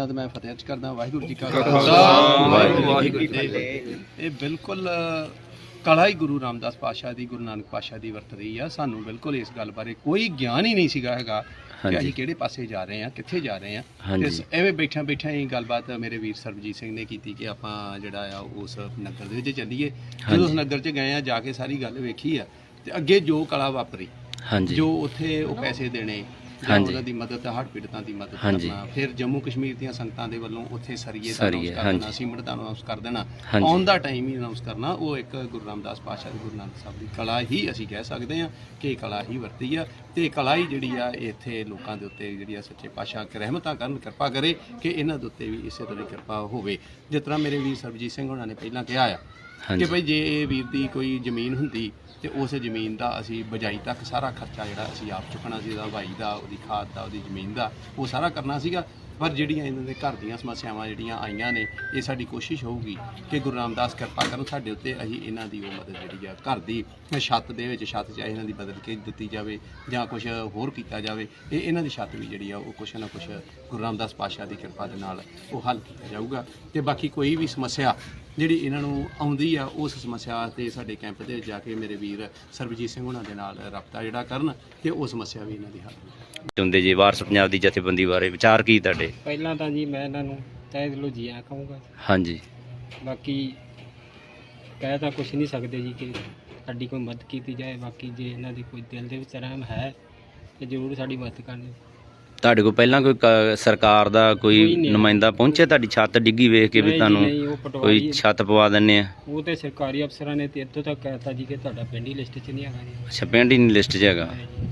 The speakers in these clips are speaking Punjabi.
ਤੇ ਮੈਂ ਫਤਿਹ ਅਰਜ਼ ਕਰਦਾ ਵਾਹਿਗੁਰੂ ਜੀ ਕਾ ਖਾਲਸਾ, ਵਾਹਿਗੁਰੂ ਜੀ ਕੀ ਫਤਿਹ। ਇਹ ਬਿਲਕੁਲ ਕਲਾ ਹੀ ਗੁਰੂ ਰਾਮਦਾਸ ਪਾਤਸ਼ਾਹ ਦੀ ਗੁਰੂ ਨਾਨਕ ਪਾਤਸ਼ਾਹ ਦੀ ਵਰਤ ਰਹੀ ਆ। ਸਾਨੂੰ ਬਿਲਕੁਲ ਇਸ ਗੱਲ ਬਾਰੇ ਕੋਈ ਗਿਆਨ ਹੀ ਨਹੀਂ ਸੀਗਾ ਹੈਗਾ ਕਿ। ਅਸੀਂ ਕਿਹੜੇ ਪਾਸੇ ਜਾ ਰਹੇ ਹਾਂ ਕਿੱਥੇ ਜਾ ਰਹੇ ਹਾਂਜੀ। ਤੇ ਐਵੇਂ ਬੈਠਾ ਬੈਠਾ ਹੀ ਗੱਲਬਾਤ ਮੇਰੇ ਵੀਰ ਸਰਬਜੀਤ ਸਿੰਘ ਨੇ ਕੀਤੀ ਕਿ ਆਪਾਂ ਜਿਹੜਾ ਆ ਉਸ ਨਗਰ ਦੇ ਵਿੱਚ ਚੱਲੀਏ। ਜਦੋਂ ਉਸ ਨਗਰ 'ਚ ਗਏ ਆ ਜਾ ਕੇ ਸਾਰੀ ਗੱਲ ਵੇਖੀ ਆ ਤੇ ਅੱਗੇ ਜੋ ਕਲਾ ਵਾਪਰੀ ਜੋ ਉੱਥੇ ਉਹ ਪੈਸੇ ਦੇਣੇ ਜਾਂ ਹਾਂਜੀ। ਉਹਨਾਂ ਦੀ ਮਦਦ ਹੜ੍ਹ ਪੀੜਤਾਂ ਦੀ ਮਦਦ ਹਾਂਜੀ। ਕਰਨਾ ਫਿਰ ਜੰਮੂ ਕਸ਼ਮੀਰ ਦੀਆਂ ਸੰਗਤਾਂ ਦੇ ਵੱਲੋਂ ਉੱਥੇ ਸਰੀਏ ਦਾ ਸਰੀਏ, ਅਨਾਉਂਸ ਕਰ ਦੇਣਾ ਹਾਂਜੀ। ਸੀਮਿੰਟ ਦਾ ਅਨਾਉਂਸ ਕਰ ਦੇਣਾ ਹਾਂਜੀ। ਆਨ ਦਾ ਟਾਈਮ ਹੀ ਅਨਾਉਂਸ ਕਰਨਾ ਉਹ ਇੱਕ ਗੁਰੂ ਰਾਮਦਾਸ ਪਾਤਸ਼ਾਹ ਦੀ ਗੁਰੂ ਨਾਨਕ ਸਾਹਿਬ ਦੀ ਕਲਾ ਹੀ ਅਸੀਂ ਕਹਿ ਸਕਦੇ ਹਾਂ ਕਿ ਇਹ ਕਲਾ ਹੀ ਵਰਤੀ ਆ ਤੇ ਇਹ ਕਲਾ ਹੀ ਜਿਹੜੀ ਆ ਇਹ ਇੱਥੇ ਲੋਕਾਂ ਦੇ ਉੱਤੇ ਜਿਹੜੀ ਆ ਸੱਚੇ ਪਾਤਸ਼ਾਹ ਕਿ ਰਹਿਮਤਾਂ ਕਰਨ ਕਿਰਪਾ ਕਰੇ ਕਿ ਇਹਨਾਂ ਦੇ ਉੱਤੇ ਵੀ ਇਸੇ ਤਰ੍ਹਾਂ ਦੀ ਕਿਰਪਾ ਹੋਵੇ ਜਿਸ ਤਰ੍ਹਾਂ ਮੇਰੇ ਵੀਰ ਸਰਬਜੀਤ ਸਿੰਘ ਹੋਣਾ ਨੇ ਪਹਿਲਾਂ ਕਿਹਾ ਆ ਕਿ ਹਾਂਜੀ ਭਈ ਜੇ ਇਹ ਵੀਰ ਦੀ ਕੋਈ ਜ਼ਮੀਨ ਹੁੰਦੀ ਤੇ ਉਸ ਜ਼ਮੀਨ ਦਾ ਅਸੀਂ ਬਜਾਈ ਤੱਕ ਸਾਰਾ ਖਰਚਾ ਜਿਹੜਾ ਅਸੀਂ ਆਪ ਚੁੱਕਣਾ ਸੀ, ਉਹਦਾ ਵਾਈ ਦਾ, ਉਹਦੀ ਖਾਦ ਦਾ, ਉਹਦੀ ਜ਼ਮੀਨ ਦਾ, ਉਹ ਸਾਰਾ ਕਰਨਾ ਸੀਗਾ। ਪਰ ਜਿਹੜੀਆਂ ਇਹਨਾਂ ਦੇ ਘਰ ਦੀਆਂ ਸਮੱਸਿਆਵਾਂ ਜਿਹੜੀਆਂ ਆਈਆਂ ਨੇ, ਇਹ ਸਾਡੀ ਕੋਸ਼ਿਸ਼ ਹੋਊਗੀ ਕਿ ਗੁਰੂ ਰਾਮਦਾਸ ਕਿਰਪਾ ਕਰਨ ਸਾਡੇ ਉੱਤੇ ਅਸੀਂ ਇਹਨਾਂ ਦੀ ਉਹ ਮਦਦ ਜਿਹੜੀ ਆ ਘਰ ਦੀ ਛੱਤ ਦੇ ਵਿੱਚ, ਛੱਤ ਚਾਹੇ ਇਹਨਾਂ ਦੀ ਬਦਲ ਕੇ ਦਿੱਤੀ ਜਾਵੇ ਜਾਂ ਕੁਝ ਹੋਰ ਕੀਤਾ ਜਾਵੇ, ਇਹ ਇਹਨਾਂ ਦੀ ਛੱਤ ਵੀ ਜਿਹੜੀ ਆ ਉਹ ਕੁਛ ਨਾ ਕੁਛ ਗੁਰੂ ਰਾਮਦਾਸ ਪਾਤਸ਼ਾਹ ਦੀ ਕਿਰਪਾ ਦੇ ਨਾਲ ਉਹ ਹੱਲ ਕੀਤਾ ਜਾਊਗਾ। ਤੇ ਬਾਕੀ ਕੋਈ ਵੀ ਸਮੱਸਿਆ ਜਿਹੜੀ ਇਹਨਾਂ ਨੂੰ ਆਉਂਦੀ ਆ ਉਸ ਸਮੱਸਿਆ ਤੇ ਸਾਡੇ ਕੈਂਪ ਦੇ ਜਾ ਕੇ ਮੇਰੇ ਵੀਰ ਸਰਬਜੀਤ ਸਿੰਘ ਉਹਨਾਂ ਦੇ ਨਾਲ ਰابطਾ ਜਿਹੜਾ ਕਰਨ ਤੇ ਉਹ ਸਮੱਸਿਆ ਵੀ ਇਹਨਾਂ ਦੀ ਹੱਲ ਹੋਵੇ ਹੁੰਦੇ ਜੀ ਵਾਰਸ ਪੰਜਾਬ ਦੀ ਜਥੇਬੰਦੀ ਬਾਰੇ ਵਿਚਾਰ ਕੀ ਤੁਹਾਡੇ? ਪਹਿਲਾਂ ਤਾਂ ਜੀ ਮੈਂ ਇਹਨਾਂ ਨੂੰ ਤਹਿ ਦਿਲੋਂ ਜੀ ਆ ਕਹੂੰਗਾ। ਹਾਂਜੀ। ਬਾਕੀ ਕਹਿ ਤਾਂ ਕੁਝ ਨਹੀਂ ਸਕਦੇ ਜੀ ਕਿ ਸਾਡੀ ਕੋਈ ਮਦਦ ਕੀਤੀ ਜਾਏ। ਬਾਕੀ ਜੇ ਇਹਨਾਂ ਦੀ ਕੋਈ ਦਿਲ ਦੇ ਵਿੱਚ ਰਹਿਮ ਹੈ ਤੇ ਜ਼ਰੂਰ ਸਾਡੀ ਮਦਦ ਕਰਨੀ। ਤੁਹਾਡੇ ਕੋਲ ਪਹਿਲਾਂ ਕੋਈ ਕ- ਸਰਕਾਰ ਦਾ ਕੋਈ ਕੋਈ ਨਹੀਂ। ਨੁਮਾਇੰਦਾ ਪਹੁੰਚਿਆ? ਤੁਹਾਡੀ ਛੱਤ ਡਿੱਗੀ ਵੇਖ ਕੇ ਵੀ ਨਹੀਂ ਜੀ, ਤੁਹਾਨੂੰ ਨਹੀਂ, ਉਹ ਕੋਈ ਛੱਤ ਪਵਾ ਦਿੰਨੇ ਆ। ਉਹ ਤੇ ਸਰਕਾਰੀ ਅਫਸਰਾਂ ਨੇ ਤੇ ਇੱਥੋਂ ਤੱਕ ਕਹਿਤਾ ਜੀ ਕਿ ਤੁਹਾਡਾ ਪਿੰਡ ਹੀ ਲਿਸਟ 'ਚ ਨਹੀਂ ਹੈਗਾ ਜੀ। ਅੱਛਾ ਪਿੰਡ ਹੀ ਨਹੀਂ ਲਿਸਟ 'ਚ ਹੈਗਾ। ਜੀ।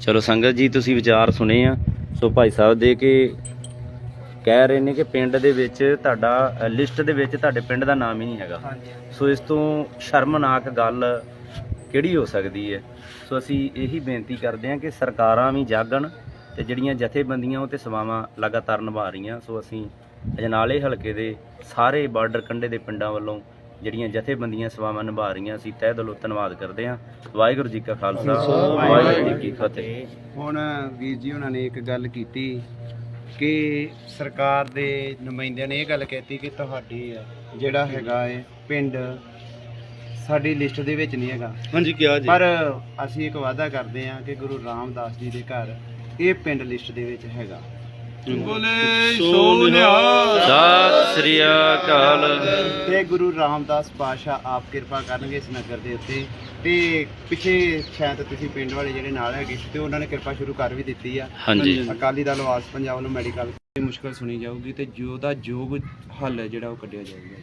ਚਲੋ ਸੰਗਤ ਜੀ ਤੁਸੀਂ ਵਿਚਾਰ ਸੁਣੇ ਆ। ਸੋ ਭਾਈ ਸਾਹਿਬ ਦੇ ਕਿ ਕਹਿ ਰਹੇ ਨੇ ਕਿ ਪਿੰਡ ਦੇ ਵਿੱਚ ਤੁਹਾਡਾ ਲਿਸਟ ਦੇ ਵਿੱਚ ਤੁਹਾਡੇ ਪਿੰਡ ਦਾ ਨਾਮ ਹੀ ਨਹੀਂ ਹੈਗਾ। ਹਾਂਜੀ। ਸੋ ਇਸ ਤੋਂ ਸ਼ਰਮਨਾਕ ਗੱਲ ਕਿਹੜੀ ਹੋ ਸਕਦੀ ਹੈ? ਸੋ ਅਸੀਂ ਇਹੀ ਬੇਨਤੀ ਕਰਦੇ ਹਾਂ ਕਿ ਸਰਕਾਰਾਂ ਵੀ ਜਾਗਣ ਤੇ ਜਿਹੜੀਆਂ ਜਥੇਬੰਦੀਆਂ ਉਹ ਤੇ ਸੇਵਾਵਾਂ ਲਗਾਤਾਰ ਨਿਭਾ ਰਹੀਆਂ। ਸੋ ਅਸੀਂ ਅਜਨਾਲੇ ਹਲਕੇ ਦੇ ਸਾਰੇ ਬਾਰਡਰ ਕੰਢੇ ਦੇ ਪਿੰਡਾਂ ਵੱਲੋਂ ਜਿਹੜੀਆਂ ਜਥੇਬੰਦੀਆਂ ਸੇਵਾਵਾਂ ਨਿਭਾ ਰਹੀਆਂ ਅਸੀਂ ਤਹਿ ਦਿਲੋਂ ਧੰਨਵਾਦ ਕਰਦੇ ਹਾਂ। ਵਾਹਿਗੁਰੂ ਜੀ ਕਾ ਖਾਲਸਾ ਵਾਹਿਗੁਰੂ ਜੀ ਕੀ ਫਤਿਹ। ਹੁਣ ਵੀਰ ਜੀ ਉਹਨਾਂ ਨੇ ਇੱਕ ਗੱਲ ਕੀਤੀ ਕਿ ਸਰਕਾਰ ਦੇ ਨੁਮਾਇੰਦਿਆਂ ਨੇ ਇਹ ਗੱਲ ਕਹਿਤੀ ਕਿ ਤੁਹਾਡੀ ਜਿਹੜਾ ਹੈਗਾ ਹੈ ਪਿੰਡ ਸਾਡੀ ਲਿਸਟ ਦੇ ਵਿੱਚ ਨਹੀਂ ਹੈਗਾ। ਹਾਂਜੀ ਕਿਹਾ ਪਰ ਅਸੀਂ ਇੱਕ ਵਾਅਦਾ ਕਰਦੇ ਹਾਂ ਕਿ ਗੁਰੂ ਰਾਮਦਾਸ ਜੀ ਦੇ ਘਰ ਇਹ ਪਿੰਡ ਲਿਸਟ ਦੇ ਵਿੱਚ ਹੈਗਾ। ਸਤਿ ਸ੍ਰੀ ਅਕਾਲ। ਤੇ ਗੁਰੂ ਰਾਮਦਾਸ ਪਾਸ਼ਾ ਆਪ ਕਿਰਪਾ ਕਰਨਗੇ ਇਸ ਨਗਰ ਦੇ ਉੱਤੇ। ਤੇ ਪਿੱਛੇ ਸ਼ਾਇਦ ਤੁਸੀਂ ਪਿੰਡ ਵਾਲੇ ਜਿਹੜੇ ਨਾਲ ਹੈਗੇ ਤੇ ਉਹਨਾਂ ਨੇ ਕਿਰਪਾ ਸ਼ੁਰੂ ਕਰ ਵੀ ਦਿੱਤੀ ਆ। ਹਾਂਜੀ। ਅਕਾਲੀ ਦਲ ਆਵਾਜ਼ ਪੰਜਾਬ ਵੱਲੋਂ ਮੈਡੀਕਲ ਮੁਸ਼ਕਲ ਸੁਣੀ ਜਾਊਗੀ ਤੇ ਜੋ ਦਾ ਯੋਗ ਹੱਲ ਹੈ ਜਿਹੜਾ ਉਹ ਕੱਢਿਆ ਜਾਊਗਾ।